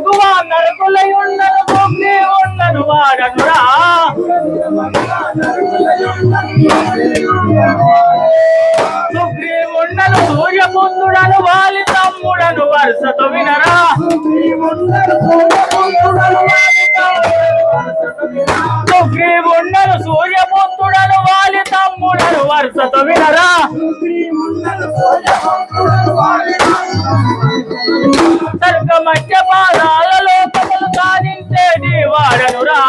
మగువ నరకులై ఉండను సుగ్రీ ఉండను వాడనురా సుగ్రీ సూర్యపుత్రుడను వాలి తమ్ముడను వరుసతో వినరా సుగ్రీవుండను సూర్యపుత్రుడను వాలి తమ్ముడను వరుసతో వినరా వాడనురా.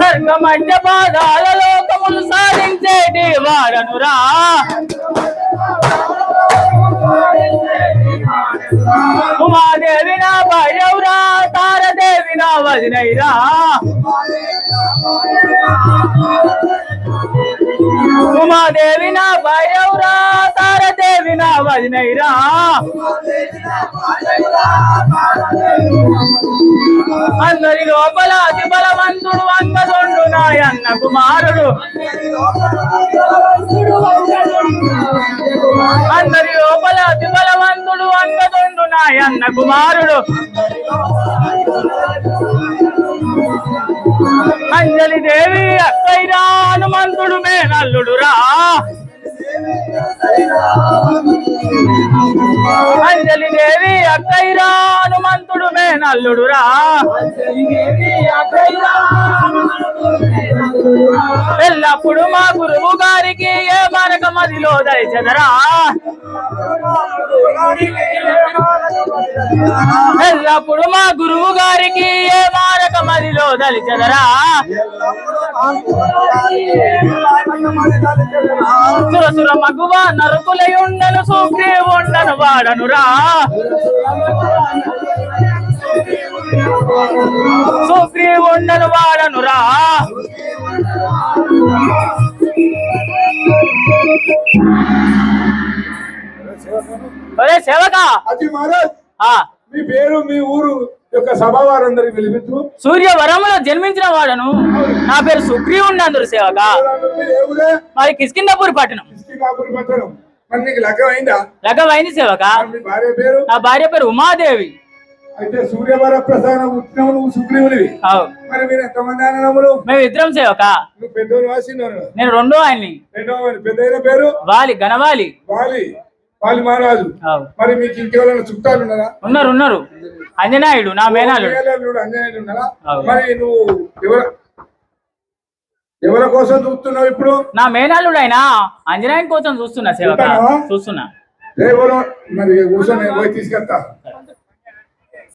సర్గ మధ్య పాదాల లోకములు సాధించేటి వాడనురా ఉమాదేవి నా భైరవురా తారదేవి నా వదినైరా. ఉమాదేవి నా భైరవురా పాడిన భజనైరా అందరి లోపల అతి బలవంతుడు అంగదొండు నాయన్న కుమారుడు. అందరి లోపల అతి బలవంతుడు అంగదొండు నాయన్న కుమారుడు. అంజలి దేవి అక్కైరా అంజలి దేవి అక్కైరా హనుమంతుడు మే నల్లుడురా. ఎల్లప్పుడు మా గురువు గారికి ఏ మరక మదిలో దయచదరా. ఎల్లప్పుడు మా గురువు గారికి ఏ మారక మదిలో దలిచదరా సురసుర మగువ నరుకులై ఉండను సూక్రి ఉండను వాడనురా సూక్రి ఉండను వాడనురా ఒరే సేవక. మీ పేరు మీ ఊరు? యొక్క సభావారందరికి పిలిపించు సూర్య వరములో జన్మించిన వాడను. నా పేరు సుగ్రీవుండి అందరు సేవక. మరి కిష్కిందపూర్ పట్టణం. కిష్కినాపురి పట్టణం. మరి నీకు లగ్గం అయిందా? లగవైంది సేవక. భార్య పేరు? నా భార్య పేరు ఉమాదేవి. అయితే సూర్యవర ప్రసాదం నువ్వు సుగ్రీవునివి. మరి మీరు ఎంతమంది మేము ఇద్దరం సేవక. నువ్వు పెద్దోని వాసినారు నేను రెండో ఆయన్ని. రెండవ పెద్ద పేరు? వాలి గణవాలి వాలి. వాలి మహారాజు. మరి మీకు ఇంకెవరైనా చుట్టాలు ఉన్నారా? ఉన్నారు ఉన్నారు. అంజనాయుడు నా మేనల్లుడు. అన్యాయుడు ఉన్నారా. మరి నువ్వు ఎవర ఎవరి కోసం చూస్తున్నావు ఇప్పుడు? నా మేనాలుడు అయినా అంజనాయుడు కోసం చూస్తున్నా సేవక. చూస్తావా? చూస్తున్నా. మరి కూర్చొని పోయి తీసుకెళ్తా